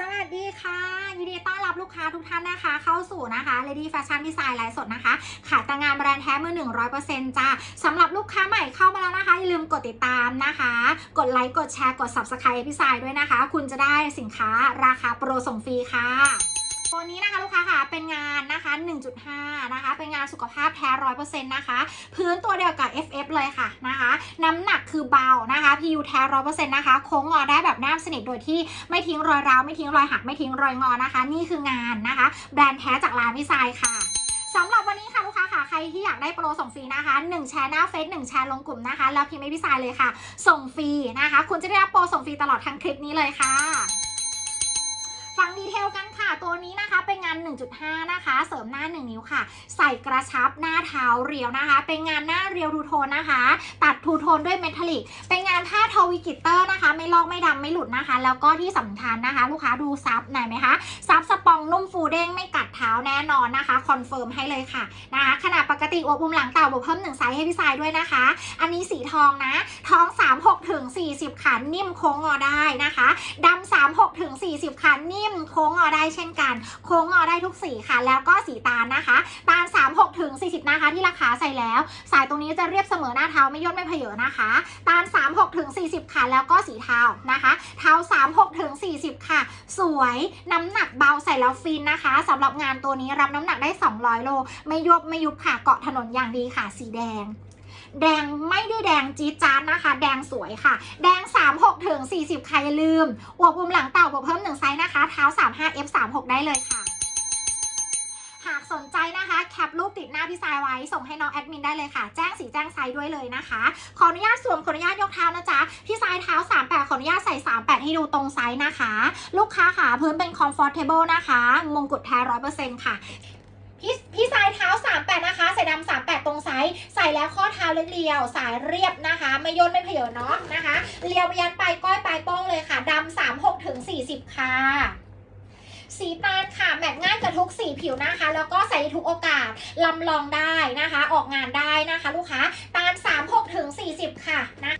สวัสดีค่ะยินดีต้อนรับลูกค้าทุกท่านนะคะ เข้าสู่นะคะ Lady Fashion Design ไลฟ์สดนะคะขายแต่งงานแบรนด์แท้มือ 100%จ้าสำหรับลูกค้าใหม่เข้ามาแล้วนะคะ อย่าลืมกดติดตามนะคะ กดไลค์กดแชร์กด Subscribe พี่สายด้วยนะคะ คุณจะได้สินค้าราคาโปรส่งฟรีค่ะ ตัวนี้นะคะลูกค้าค่ะเป็นงานนะคะ 1.5 นะคะ เป็นงานสุขภาพแท้100%นะคะ พื้นตัวเดียวกับ FF เลยค่ะนะคะ น้ำหนักคือเบานะคะ PU แท้100%นะคะ โค้งงอได้แบบแนบสนิทโดยที่ไม่ทิ้งรอยร้าว ไม่ทิ้งรอยหัก ไม่ทิ้งรอยงอนะคะ นี่คืองานนะคะ แบรนด์แท้จากร้านวิสัยค่ะสำหรับวันนี้ค่ะลูกค้าค่ะใครที่อยากได้โปรส่งฟรีนะคะ 1 แชร์หน้าเฟซ1แชร์ลงกลุ่มนะคะ แล้วพิมพ์ให้พี่สายเลยค่ะ ส่งฟรีนะคะ คุณจะได้รับโปรส่งฟรีตลอดทั้งคลิปนี้เลยค่ะ ฟังดีเทลกันค่ะ ตัวนี้นะคะเป็นงาน 1.5 นะคะ เสริมหน้า 1 นิ้วค่ะ ใส่กระชับหน้าเท้าเรียวนะคะ เป็นงานหน้าเรียวทูโทนนะคะ ตัดทูโทนด้วยเมทัลลิก เป็นงานผ้าทวิกิตเตอร์นะคะ ไม่ลอกไม่ดำไม่หลุดนะคะ แล้วก็ที่สำคัญนะคะ ลูกค้าดูซับหน่อยไหมคะซับสปองนุ่มฟูเด้งไม่กัด เท้าแน่นอนนะคะคอนเฟิร์มให้เลยค่ะนะคะขนาดปกติอวบอุ้มหลังเต่าบวกเพิ่มหนึ่งไซส์ให้พี่สายด้วยนะคะ อันนี้สีทองนะทอง 36ถึง40ขานิ่มโค้งงอได้นะคะดำ36ถึง40ขานิ่มโค้งงอได้เช่นกัน โค้งงอได้ทุกสีค่ะ แล้วก็สีตาลนะคะตาล36ถึง40นะคะ ที่ราคาใส่แล้ว สายตรงนี้จะเรียบเสมอหน้าเท้าไม่ย่นไม่เพเยอนะคะ ตาล36ถึง40ค่ะแล้วก็สีเทานะคะ เทา36ถึง40 ค่ะ สวยน้ำหนักเบาใส่แล้วฟินนะคะสำหรับงานตัวนี้รับน้ำหนักได้ 200 โล ไม่ยบไม่ยุบค่ะเกาะถนนอย่างดีค่ะ สีแดง แดงไม่ได้แดงจี๊ดจ๊าดนะคะ แดงสวยค่ะ แดง 36ถึง40 ใครอย่าลืมอวบอุ้มหลังเต่าบวกเพิ่ม1ไซส์นะคะ เท้า 35 F 36 ได้เลยค่ะ หากสนใจนะคะแคปรูปติดหน้าพี่สายไว้ ส่งให้น้องแอดมินได้เลยค่ะ แจ้งสีแจ้งไซส์ด้วยเลยนะคะ ขออนุญาตสวมขออนุญาตยกเท้านะจ๊ะพี่สายเท้า 38 ขออนุญาตใส่ 38 ให้ดูตรงไซส์นะคะ ลูกค้าขาพื้นเป็น comfortable นะคะมงกุฎแท้100%ค่ะพี่พี่สายเท้า 38 นะคะใส่ดำ38 ตรงไซส์ใส่แล้วข้อเท้าเรียวๆสายเรียบนะคะ ไม่ย่นไม่เพยเนาะนะคะเรียวยันไปก้อยปลายโป้งเลยค่ะดำ36ถึง40 ค่ะ สีตาลค่ะแมทง่ายกับทุกสีผิวนะคะ แล้วก็ใส่ทุกโอกาสลำลองได้นะคะ ออกงานได้นะคะ ลูกค้าตาล36ถึง40 ค่ะนะ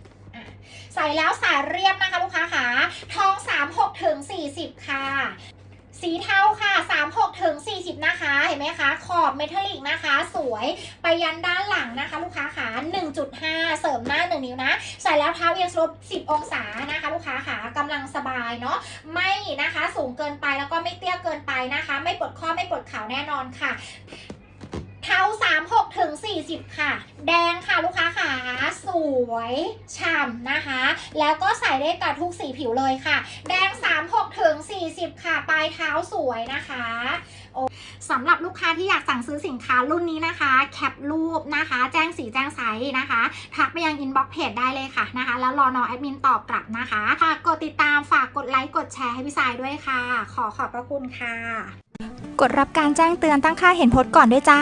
ใส่แล้วสายเรียบนะคะ ลูกค้าขาทอง 36ถึง40 ค่ะสีเทาค่ะ 36ถึง40 นะคะ เห็นไหมคะ ขอบเมทัลลิกนะคะ สวย ไปยันด้านหลังนะคะ ลูกค้าขา1.5 เสริมหน้า 1 นิ้วนะ ใส่แล้วเท้าเอียงลบ10 องศานะคะ ลูกค้าขากำลังสบ เนาะไม่นะคะสูงเกินไปแล้วก็ไม่เตี้ยเกินไปนะคะ ไม่ปวดข้อไม่ปวดเข่าแน่นอนค่ะเท้า36ถึง40 ค่ะ แดงค่ะลูกค้าขาสวยฉ่ำนะคะ แล้วก็ใส่ได้กับทุกสีผิวเลยค่ะ แดง 36ถึง40 ค่ะ ปลายเท้าสวยนะคะ สำหรับลูกค้าที่อยากสั่งซื้อสินค้ารุ่นนี้นะคะ แคปรูปนะคะ แจ้งสีแจ้งไซส์นะคะทักไปยังอินบ็อกเพจได้เลยค่ะนะคะ แล้วรอนอแอดมินตอบกลับนะคะฝากกดติดตามฝากกดไลค์กดแชร์ให้พี่สายด้วยค่ะ ขอขอบพระคุณค่ะ กดรับการแจ้งเตือนตั้งค่าเห็นโพสต์ก่อนด้วยจ้า